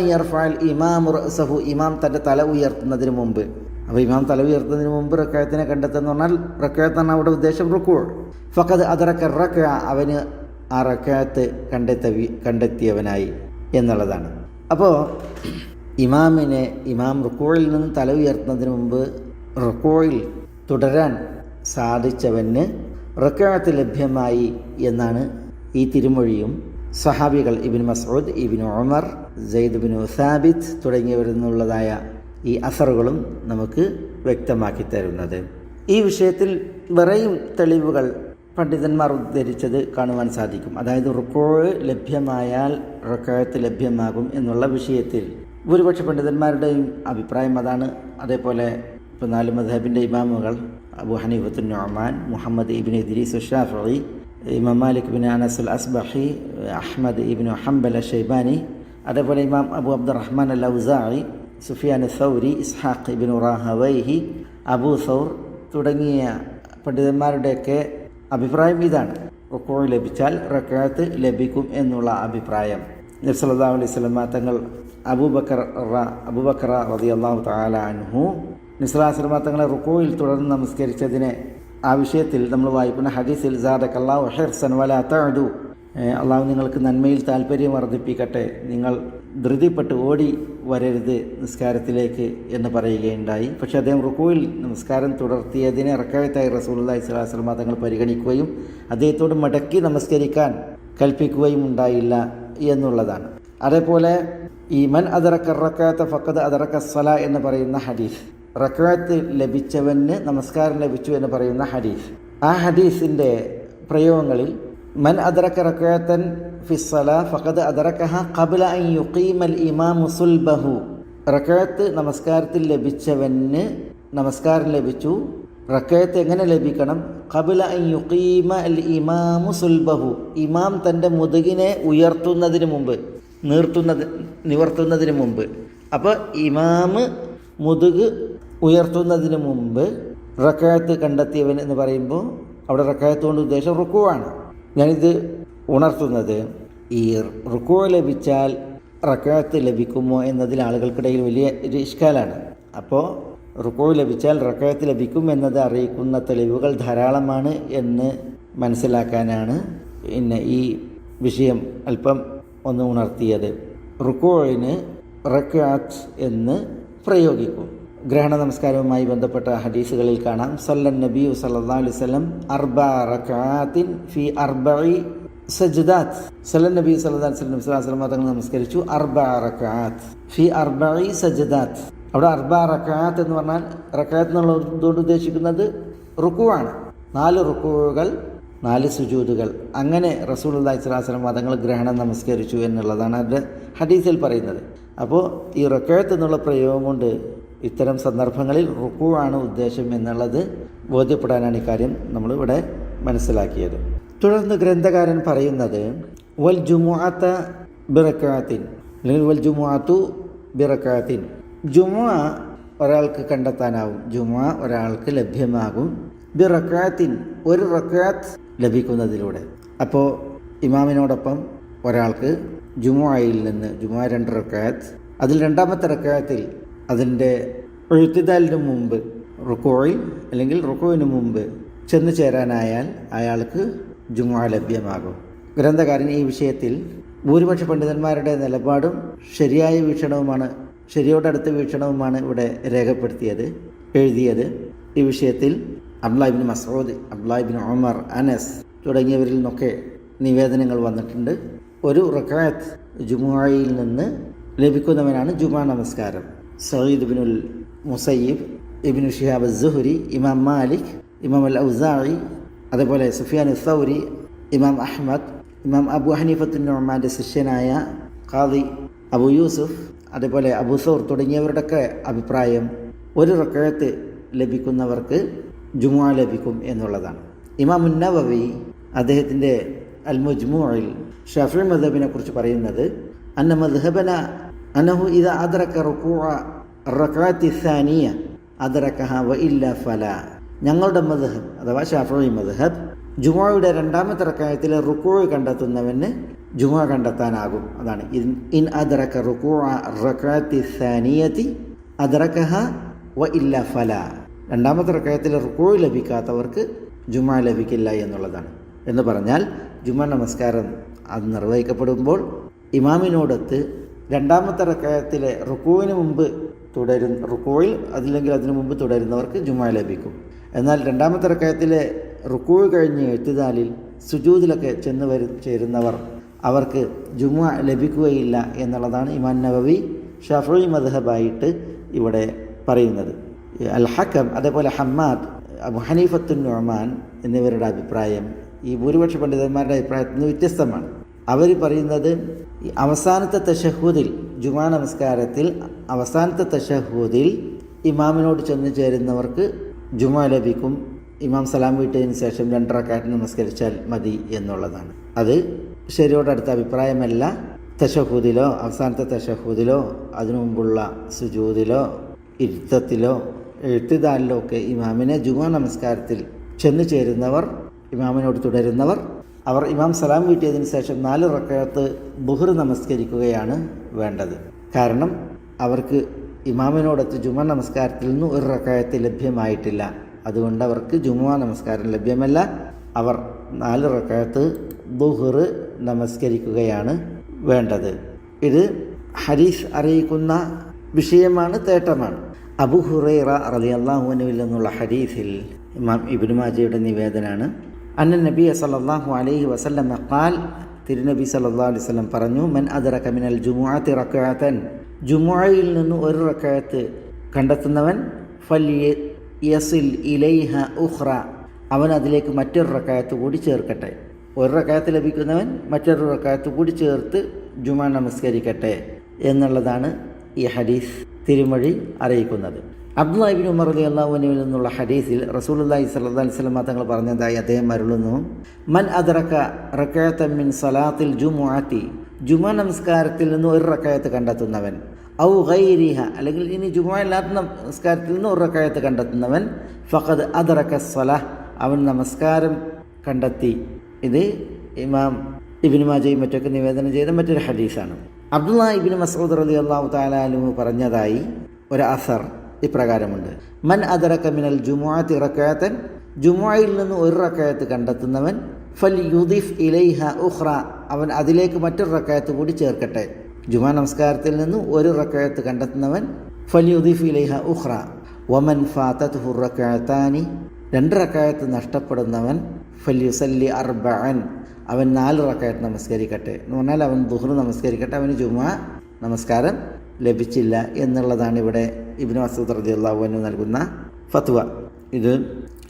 യർഫ അൽ ഇമാമു റഅസഹു ഇമാം തന്റെ തല ഉയർത്തുന്നതിന് മുമ്പ്. അപ്പോൾ ഇമാം തല ഉയർത്തുന്നതിന് മുമ്പ് റക്കയത്തിനെ കണ്ടെത്തുന്ന പറഞ്ഞാൽ റക്കയത്താണ് അവിടെ ഉദ്ദേശം റുക്കൂൾ ഫക്കത് അതറക്ക റക്ക അവന് ആ റക്കയത്ത് കണ്ടെത്തി കണ്ടെത്തിയവനായി എന്നുള്ളതാണ്. അപ്പോൾ ഇമാമിനെ ഇമാം റുക്കോയിൽ നിന്ന് തല ഉയർത്തുന്നതിന് മുമ്പ് റുക്കോയിൽ തുടരാൻ സാധിച്ചവന് റക്കയത്ത് ലഭ്യമായി എന്നാണ് ഈ തിരുമൊഴിയും സഹാബികൾ ഇബിൻ മസൂദ് ഇബിൻ ഉമർ സെയ്ദ് ബിൻ സാബിത്ത് തുടങ്ങിയവരിൽ നിന്നുള്ളതായ ഈ അസറുകളും നമുക്ക് വ്യക്തമാക്കി തരുന്നത്. ഈ വിഷയത്തിൽ വേറെയും തെളിവുകൾ പണ്ഡിതന്മാർ ഉദ്ധരിച്ചത് കാണുവാൻ സാധിക്കും. അതായത് റുക്കോഴ് ലഭ്യമായാൽ റക്കായത്ത് ലഭ്യമാകും എന്നുള്ള വിഷയത്തിൽ. ഭൂരിപക്ഷ പണ്ഡിതന്മാരുടെയും അഭിപ്രായം അതാണ്. അതേപോലെ ഇപ്പോൾ നാല് മദഹബിന്റെ ഇമാമുകൾ Abu ഹനീഫത്തുൻ Noman Muhammad Ibn Idris Shafi Imam Malik bin അനസുൽ Asbahi Ahmad Ibn Hanbal Shaibani അതേപോലെ ഇമാം അബു അബ്ദുറഹ്മാൻ അൽ ഔസായി സുഫിയാൻ സൗരി ഇസ്ഹാഖ് ഇബിൻ ഉറാഹവൈഹി അബു സൗർ തുടങ്ങിയ പണ്ഡിതന്മാരുടെയൊക്കെ അഭിപ്രായം ഇതാണ്. റുക്കോ ലഭിച്ചാൽ റക്കാത്ത് ലഭിക്കും എന്നുള്ള അഭിപ്രായം. നബ്സല്ലാ അലൈഹി സ്വലമ തങ്ങൾ അബൂബക്കർ റ അബൂബക്കറ റതി അള്ളാഹു താലാൻഹു നിസ്ലാ സ്വലമ തങ്ങളെ റുക്കോയിൽ തുടർന്ന് നമസ്കരിച്ചതിനെ ആ വിഷയത്തിൽ നമ്മൾ വായിക്കുന്ന ഹദീസിൽ സാദക് അള്ളാഹു ഹെർസൻ വല തഅദു. അള്ളാഹു നിങ്ങൾക്ക് നന്മയിൽ താല്പര്യം വർദ്ധിപ്പിക്കട്ടെ. നിങ്ങൾ ധൃതിപ്പെട്ട് ഓടി വരരുത് നിസ്കാരത്തിലേക്ക് എന്ന് പറയുകയുണ്ടായി. പക്ഷേ അദ്ദേഹം റുക്കുവിൽ നമസ്കാരം തുടർത്തിയതിനെ ഇറക്കായത്തായി റസൂലി സ്വലാസ്ലമ തങ്ങൾ പരിഗണിക്കുകയും അദ്ദേഹത്തോട് മടക്കി നമസ്കരിക്കാൻ കൽപ്പിക്കുകയും ഉണ്ടായില്ല എന്നുള്ളതാണ്. അതേപോലെ ഈ മൻ അതറക്കറക്കാത്ത ഫക്കത് അതറക്ക സ്വല എന്ന് പറയുന്ന ഹദീസ്. റക്കാത്ത് ലഭിച്ചവന് നമസ്കാരം ലഭിച്ചു എന്ന് പറയുന്ന ഹദീസ്. ആ ഹദീസിന്റെ പ്രയോഗങ്ങളിൽ മൻ അദറക്ക റക്കാത്തൻ ഫിസ്സല ഫഖദ് അദറക്കഹ കബില യുക്കീമൽ ഇമാമു സുൽബഹു. റക്കാത്ത് നമസ്കാരത്തിൽ ലഭിച്ചവന് നമസ്കാരം ലഭിച്ചു. റക്കയത്ത് എങ്ങനെ ലഭിക്കണം? കബില യുഖീമ അൽ ഇമാമു സുൽബഹു. ഇമാം തന്റെ മുതുകിനെ ഉയർത്തുന്നതിന് മുമ്പ് നീർത്തുന്നത് നിവർത്തുന്നതിന് മുമ്പ്. അപ്പോൾ ഇമാമ് മുതുക് ഉയർത്തുന്നതിന് മുമ്പ് റക്കായത്ത് കണ്ടെത്തിയവൻ എന്ന് പറയുമ്പോൾ അവിടെ റക്കായത്ത് കൊണ്ട് ഉദ്ദേശം റുക്കുവാണ്. ഞാനിത് ഉണർത്തുന്നത്. ഈ റുക്കുവ ലഭിച്ചാൽ റക്കായത്ത് ലഭിക്കുമോ എന്നതിൽ ആളുകൾക്കിടയിൽ വലിയ ഒരു ഇഷ്കാലാണ്. അപ്പോൾ റുക്കോ ലഭിച്ചാൽ റക്കായത്ത് ലഭിക്കും എന്നത് അറിയിക്കുന്ന തെളിവുകൾ ധാരാളമാണ് എന്ന് മനസ്സിലാക്കാനാണ് പിന്നെ ഈ വിഷയം അല്പം ഒന്ന് ഉണർത്തിയത്. റുക്കോയിന് റക്കാത്ത് എന്ന് പ്രയോഗിക്കും. ഗ്രഹണ നമസ്കാരവുമായി ബന്ധപ്പെട്ട ഹദീസുകളിൽ കാണാം. സല്ലാ സ്വലം അർബ റക്കാത്തിൻ ഫി അർബഇ സജ്ദാത്ത് സല്ലൻ നബി വസല്ലം സ്വലാസ്ലം തങ്ങൾ നമസ്കരിച്ചു. അർബ ഫി അർബഇ സജ്ദാത്ത് അവിടെ അർബ റക്കാത്ത് എന്ന് പറഞ്ഞാൽ റക്കാത്ത് എന്നുള്ളതുകൊണ്ട് ഉദ്ദേശിക്കുന്നത്? റുക്കുവാണ്. നാല് റുക്കുകൾ നാല് സുജൂതുകൾ. അങ്ങനെ റസൂൽ അള്ളഹി സ്വലാസ്ലം മതങ്ങൾ ഗ്രഹണം നമസ്കരിച്ചു എന്നുള്ളതാണ് അവരുടെ ഹദീസിൽ പറയുന്നത്. അപ്പോൾ ഈ റക്കാത്ത് എന്നുള്ള പ്രയോഗം കൊണ്ട് ഇത്തരം സന്ദർഭങ്ങളിൽ റുക്കു ആണ് ഉദ്ദേശം എന്നുള്ളത് ബോധ്യപ്പെടാനാണ് ഇക്കാര്യം നമ്മൾ ഇവിടെ മനസ്സിലാക്കിയത്. തുടർന്ന് ഗ്രന്ഥകാരൻ പറയുന്നത് വൽ ജുമുഅത്ത ബിറക്കാത്തിൻ അല്ലെങ്കിൽ വൽ ജുമുഅത്തു ബിറക്കാത്തിൻ ജുമുഅ ഒരാൾക്ക് കണ്ടെത്താനാവും. ജുമുഅ ഒരാൾക്ക് ലഭ്യമാകും ബിറക്കാത്തിൻ ഒരു റക്കാത്ത് ലഭിക്കുന്നതിലൂടെ. അപ്പോൾ ഇമാമിനോടൊപ്പം ഒരാൾക്ക് ജുമുഅയിൽ നിന്ന് ജുമുഅ രണ്ട് റക്കാത്ത് അതിൽ രണ്ടാമത്തെ റക്കാത്തിൽ അതിന്റെ എഴുത്തിദാലിന് മുമ്പ് റുക്കോയിൽ അല്ലെങ്കിൽ റുക്കോയിന് മുമ്പ് ചെന്നു ചേരാനായാൽ അയാൾക്ക് ജുമുഅ ലഭ്യമാകും. ഗ്രന്ഥകാരൻ ഈ വിഷയത്തിൽ ഭൂരിപക്ഷ പണ്ഡിതന്മാരുടെ നിലപാടും ശരിയായ വീക്ഷണവുമാണ് ശരിയോടടുത്ത വീക്ഷണവുമാണ് ഇവിടെ രേഖപ്പെടുത്തിയത് എഴുതിയത്. ഈ വിഷയത്തിൽ അബ്ലാഹിബിൻ മസൂദ് അബ്ലാഹിബിൻ ഒമർ അനസ് തുടങ്ങിയവരിൽ നിന്നൊക്കെ നിവേദനങ്ങൾ വന്നിട്ടുണ്ട്. ഒരു റക്കായത്ത് ജുമുഅയിൽ നിന്ന് ലഭിക്കുന്നവനാണ് ജുമാ നമസ്കാരം. സയ്യിദ് ബിനുൽ മുസയ്യിബ് ഇബിനു ഷിഹാബ് സുഹുരി ഇമാം മാലിക് ഇമാം അൽ ഔസായി അതേപോലെ സുഫിയാൻ സൗരി ഇമാം അഹമ്മദ് ഇമാം അബു ഹനീഫത്തുൻ നൊമാന്റെ ശിഷ്യനായ ഖാദി അബു യൂസുഫ് അതേപോലെ അബു സൗർ തുടങ്ങിയവരുടെയൊക്കെ അഭിപ്രായം ഒരു റക്കഴത്ത് ലഭിക്കുന്നവർക്ക് ജുമുഅ ലഭിക്കും എന്നുള്ളതാണ്. ഇമാം മുന്നവവി അദ്ദേഹത്തിന്റെ അൽ മുജ്മുഅയിൽ ഷഫി മദബിനെ കുറിച്ച് പറയുന്നത് അന്ന മദ്ഹബന അനഹു ഇത് അദ്രക്ക റുക്കൂഅ റക്കാത്തി സാനിയ അദ്രക്കഹ വ ഇല്ല ഫല. ഞങ്ങളുടെ മദ്ഹബ് അഥവാ ഷാഫി മദ്ഹബ് ജുമുഅയുടെ രണ്ടാമത്തെ റക്കായത്തിൽ റുക്കൂ കണ്ടെത്തുന്നവന് ജുമാ കണ്ടെത്താനാകും. അതാണ് ഇൻ ഇൻ അദ്രക്ക റുക്കൂഅ സാനിയത്തി അദ്രക്കഹ വ ഇല്ല ഫല. രണ്ടാമത്തെ റക്കായത്തിൽ റുക്കൂ ലഭിക്കാത്തവർക്ക് ജുമ ലഭിക്കില്ല എന്നുള്ളതാണ്. എന്ന് പറഞ്ഞാൽ ജുമ നമസ്കാരം അത് നിർവഹിക്കപ്പെടുമ്പോൾ ഇമാമിനോടൊത്ത് രണ്ടാമത്തെ റക്കായത്തിലെ റുക്കുവിന് മുമ്പ് തുടരുന്ന റുക്കുവിൽ അതില്ലെങ്കിൽ അതിനു മുമ്പ് തുടരുന്നവർക്ക് ജുമ ലഭിക്കും. എന്നാൽ രണ്ടാമത്തെ റക്കായത്തിലെ റുക്കുവ് കഴിഞ്ഞ് എഴുത്തുതാലിൽ സുജൂദിലൊക്കെ ചെന്ന് വരു ചേരുന്നവർ അവർക്ക് ജുമ ലഭിക്കുകയില്ല എന്നുള്ളതാണ് ഇമാൻ നബവി ഷഫി മദ്ഹബായിട്ട് ഇവിടെ പറയുന്നത്. അൽ ഹക്കം അതേപോലെ ഹമ്മാദ് ഹനീഫത്തുൻ നൊമാൻ എന്നിവരുടെ അഭിപ്രായം ഈ ഭൂരിപക്ഷ പണ്ഡിതന്മാരുടെ അഭിപ്രായത്തിൽ നിന്ന് വ്യത്യസ്തമാണ്. അവർ പറയുന്നത് അവസാനത്തെ തശഹൂദിൽ ജുമാ നമസ്കാരത്തിൽ അവസാനത്തെ തശഹൂദിൽ ഇമാമിനോട് ചെന്ന് ചേരുന്നവർക്ക് ജുമാ ലഭിക്കും. ഇമാം സലാം വീട്ടതിന് ശേഷം രണ്ടറക്കാറ്റ് നമസ്കരിച്ചാൽ മതി എന്നുള്ളതാണ്. അത് ശരിയോടടുത്ത അഭിപ്രായമല്ല. തശഹൂദിലോ അവസാനത്തെ തശഹൂദിലോ അതിനു മുമ്പുള്ള സുജൂദിലോ ഇരുത്തത്തിലോ എഴുത്തുദാലിലോ ഒക്കെ ഇമാമിനെ ജുമാ നമസ്കാരത്തിൽ ചെന്നു ചേരുന്നവർ ഇമാമിനോട് തുടരുന്നവർ അവർ ഇമാം സലാം വീട്ടിയതിന് ശേഷം നാല് റക്കയത്ത് ബുഹർ നമസ്കരിക്കുകയാണ് വേണ്ടത്. കാരണം അവർക്ക് ഇമാമിനോടൊത്ത് ജുമ നമസ്കാരത്തിൽ നിന്ന് ഒരു റക്കായത്ത് ലഭ്യമായിട്ടില്ല. അതുകൊണ്ട് അവർക്ക് ജുമാ നമസ്കാരം ലഭ്യമല്ല. അവർ നാല് റക്കായത്ത് ബുഹർ നമസ്കരിക്കുകയാണ് വേണ്ടത്. ഇത് ഹരീസ് അറിയിക്കുന്ന വിഷയമാണ് തേട്ടമാണ്. അബു ഹുറൈറ റലി അള്ളാഹുവിനുവിൽ നിന്നുള്ള ഹദീസിൽ ഇമാം ഇബ്നു മാജയുടെ നിവേദനാണ് അന്ന നബി സല്ലല്ലാഹു അലൈഹി വസല്ലം ഖാൽ തിരുനബി സല്ലല്ലാഹു അലൈഹി വസല്ലം പറഞ്ഞു മൻ അദറക മിനൽ ജുമുഅത്തി റക്കാത്തൻ ജുമുഅയിൽ നിന്ന് ഒരു റക്കാത്ത് കണ്ടെത്തുന്നവൻ ഫൽ യസിൽ ഇലൈഹ ഉഹ്റ അവൻ അതിലേക്ക് മറ്റൊരു റക്കായത്ത് കൂടി ചേർക്കട്ടെ. ഒരു റക്കായത്ത് ലഭിക്കുന്നവൻ മറ്റൊരു റക്കായത്ത് കൂടി ചേർത്ത് ജുമാ നമസ്കരിക്കട്ടെ എന്നുള്ളതാണ് ഈ ഹദീസ് തിരുമൊഴി അറിയിക്കുന്നത്. അബ്ദുല്ലാഹിബിൻ ഉമർ അലി അള്ളാഹുവിനിൽ നിന്നുള്ള ഹദീസിൽ റസൂലുല്ലാഹി സല്ലാ അലൈഹി സ്വലമ തങ്ങൾ പറഞ്ഞതായി അദ്ദേഹം അരുളുന്നു. മൻ അദറക്ക റക്കായത്ത മിൻ സലാത്തിൽ ജുമുഅത്തി ജുമ നമസ്കാരത്തിൽ നിന്ന് ഒരു റക്കയത്ത് കണ്ടെത്തുന്നവൻ. ഔ ഗൈരിഹ അല്ലെങ്കിൽ ഇനി ജുമ ഇല്ലാത്ത നമസ്കാരത്തിൽ നിന്ന് ഒരു റക്കയത്ത് കണ്ടെത്തുന്നവൻ. ഫഖദ് അദറക്ക സ്വലാഹ് അവൻ നമസ്കാരം കണ്ടെത്തി. ഇത് ഇമാം ഇബിന് മാജയും മറ്റൊക്കെ നിവേദനം ചെയ്ത മറ്റൊരു ഹദീസാണ്. അബ്ദുള്ള ഇബിൻ മസൂദ് റലി അള്ളാഹു താലാലു പറഞ്ഞതായി ഒരു അസർ ഇപ്രകാരമുണ്ട്. മൻ അദറക മിനൽ ജുമുഅത്തി റക്കായത്തൻ ജുമുഅയിൽ നിന്ന് ഒരു റക്കയത്ത് കണ്ടെത്തുന്നവൻ ഫൽ യുദിഫ് ഇലൈഹ ഉഹ്റ അവൻ അതിലേക്ക് മറ്റൊരു റക്കയത്ത് കൂടി ചേർക്കട്ടെ. ജുമാ നമസ്കാരത്തിൽ നിന്ന് ഒരു റക്കയത്ത് കണ്ടെത്തുന്നവൻ ഫൽ യുദിഫ് ഇലൈഹ ഉഹ്റ വമൻ ഫാത്തത് ഹുറക്കയത്താനി രണ്ട് റക്കായത്ത് നഷ്ടപ്പെടുന്നവൻ ഫൽ യുസല്ലി അർബഅൻ അവൻ നാല് റക്കായത്ത് നമസ്കരിക്കട്ടെ. എന്ന് പറഞ്ഞാൽ അവൻ ദുഹർ നമസ്കരിക്കട്ടെ അവന് ജുമാ നമസ്കാരം ലഭിച്ചില്ല എന്നുള്ളതാണ് ഇവിടെ ഇബിന് മസൂദ് റതി അള്ളാഹുവിന് നൽകുന്ന ഫത്വ. ഇത്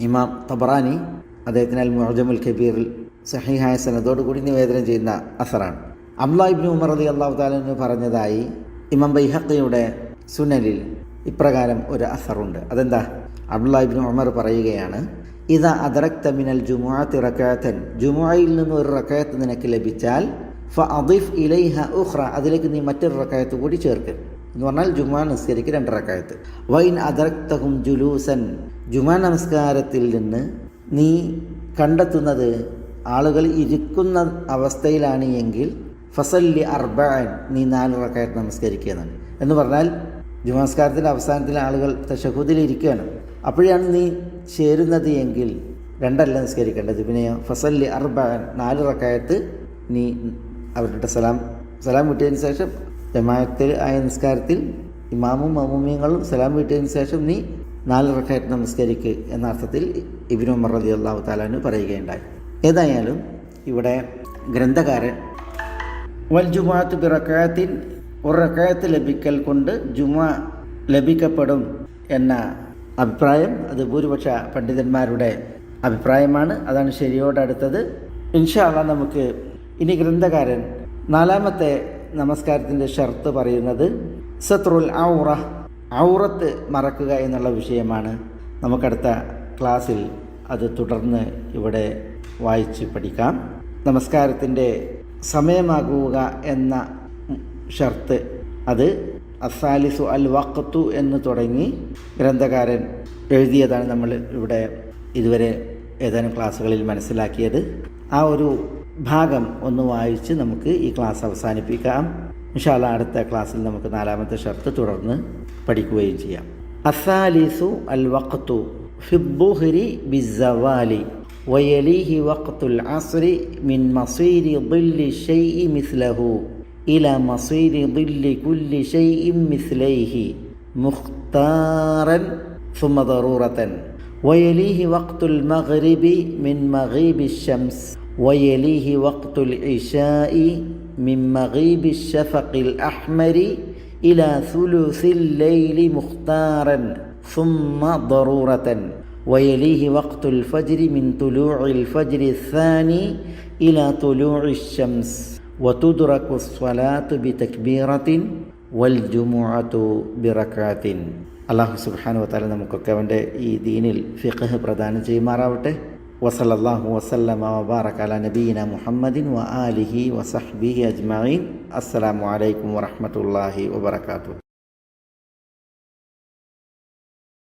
ഇമാം തബറാനി അദ്ദേഹത്തിന് അൽ മുഹജമുൽ കബീറിൽ സഹിഹായ സനദോട് കൂടി നിവേദനം ചെയ്യുന്ന അസറാണ്. അബ്ലാ ഇബ്നു ഉമർ റതി അള്ളാഹു താലിന് പറഞ്ഞതായി ഇമാം ബൈഹക്കയുടെ സുനലിൽ ഇപ്രകാരം ഒരു അസറുണ്ട്. അതെന്താ? അബ്ദുള്ള ഇബ്നു ഉമർ പറയുകയാണ് ഇതാ അദറക്ത മിനൽ ജുമുഅത്തി റക്കാത്തൻ ജുമുഅയിൽ നിന്ന് ഒരു റക്കയത്ത് നിനക്ക് ലഭിച്ചാൽ ഫ അദിഫ് ഇലൈഹ ഉഹ്റ അതിലേക്ക് നീ മറ്റൊരു റക്കായത്ത് കൂടി ചേർക്ക്. എന്ന് പറഞ്ഞാൽ ജുമാ നിസ്കരിക്ക് രണ്ട് റക്കായത്ത്. വൈൻ അദറക്തഹും ജുലൂസൻ. ജുമാ നമസ്കാരത്തിൽ നിന്ന് നീ കണ്ടെത്തുന്നത് ആളുകൾ ഇരിക്കുന്ന അവസ്ഥയിലാണ് എങ്കിൽ ഫസല്ലി അർബാൻ നീ നാല് റക്കായത്ത് നമസ്കരിക്കുക എന്നാണ് എന്ന് പറഞ്ഞാൽ ജുമാസ്കാരത്തിന്റെ അവസാനത്തിൽ ആളുകൾ തശഹുദിൽ ഇരിക്കുകയാണ്. അപ്പോഴാണ് നീ ചേരുന്നത് എങ്കിൽ രണ്ടല്ല നിസ്കരിക്കേണ്ടത്. പിന്നെ ഫസല്ലി അർബാൻ നാല് റക്കായത്ത് നീ അവരുടെ സലാം. സലാം വിട്ടതിന് ശേഷം ജമാഅത്തിൽ ആയ നിസ്കാരത്തിൽ ഇമാമും മമൂമിയങ്ങളും സലാം വിട്ടതിന് ശേഷം നീ നാല് റക്കായിട്ട് നമസ്കരിക്ക് എന്ന അർത്ഥത്തിൽ ഇബിനു ഉമർ റതി അള്ളാഹു താലാനു പറയുകയുണ്ടായി. ഏതായാലും ഇവിടെ ഗ്രന്ഥകാരൻ വൽ ജുമാഅത്ത് ബിറക്കായത്തിൻ ഒരു റക്കായത്ത് ലഭിക്കൽ കൊണ്ട് ജുമ ലഭിക്കപ്പെടും എന്ന അഭിപ്രായം അത് ഭൂരിപക്ഷ പണ്ഡിതന്മാരുടെ അഭിപ്രായമാണ്. അതാണ് ശരിയോടടുത്തത്. ഇൻഷാല്ല നമുക്ക് ഇനി ഗ്രന്ഥകാരൻ നാലാമത്തെ നമസ്കാരത്തിന്റെ ഷർത്ത് പറയുന്നത് സത്രുൽ ഔറ ഔറത്ത് മറക്കുക എന്നുള്ള വിഷയമാണ്. നമുക്കടുത്ത ക്ലാസ്സിൽ അത് തുടർന്ന് ഇവിടെ വായിച്ച് പഠിക്കാം. നമസ്കാരത്തിന്റെ സമയമാകുക എന്ന ഷർത്ത് അത് അസാലിസു അൽ വഖത്തു എന്ന് തുടങ്ങി ഗ്രന്ഥകാരൻ എഴുതിയതാണ് നമ്മൾ ഇവിടെ ഇതുവരെ ഏതാനും ക്ലാസ്സുകളിൽ മനസ്സിലാക്കിയത്. ആ ഒരു ഭാഗം ഒന്ന് വായിച്ച് നമുക്ക് ഈ ക്ലാസ് അവസാനിപ്പിക്കാം ഇൻഷാല്ല അടുത്ത ക്ലാസ്സിൽ നമുക്ക് നാലാമത്തെ ഷർത്ത് തുടർന്ന് പഠിക്കുകയും ചെയ്യാം അസാലിസു അൽ വഖത്തു ഫിബുഹരി ബിസവാലി ويليه وقت العصر من مصير ظل الشيء مثله إلى مصير ظل كل شيء مثليه مختارا ثم ضرورة ويليه وقت المغرب من مغيب الشمس ويليه وقت العشاء من مغيب الشفق الأحمر إلى ثلث الليل مختارا ثم ضرورة ويليه وقت الفجر من طلوع الفجر الثاني إلى طلوع الشمس وتدرك الصلاة بتكبيرة والجمعة بركعة അള്ളാഹു സുബാനു വത്താല നമുക്കൊക്കെ അവൻ്റെ ഈ ദീനിൽ ഫിഖ് പ്രദാനം ചെയ്യുമാറാവട്ടെ وصلى الله وسلم وبارك على نبينا محمد وآله وصحبه أجمعين. السلام عليكم ورحمة الله وبركاته.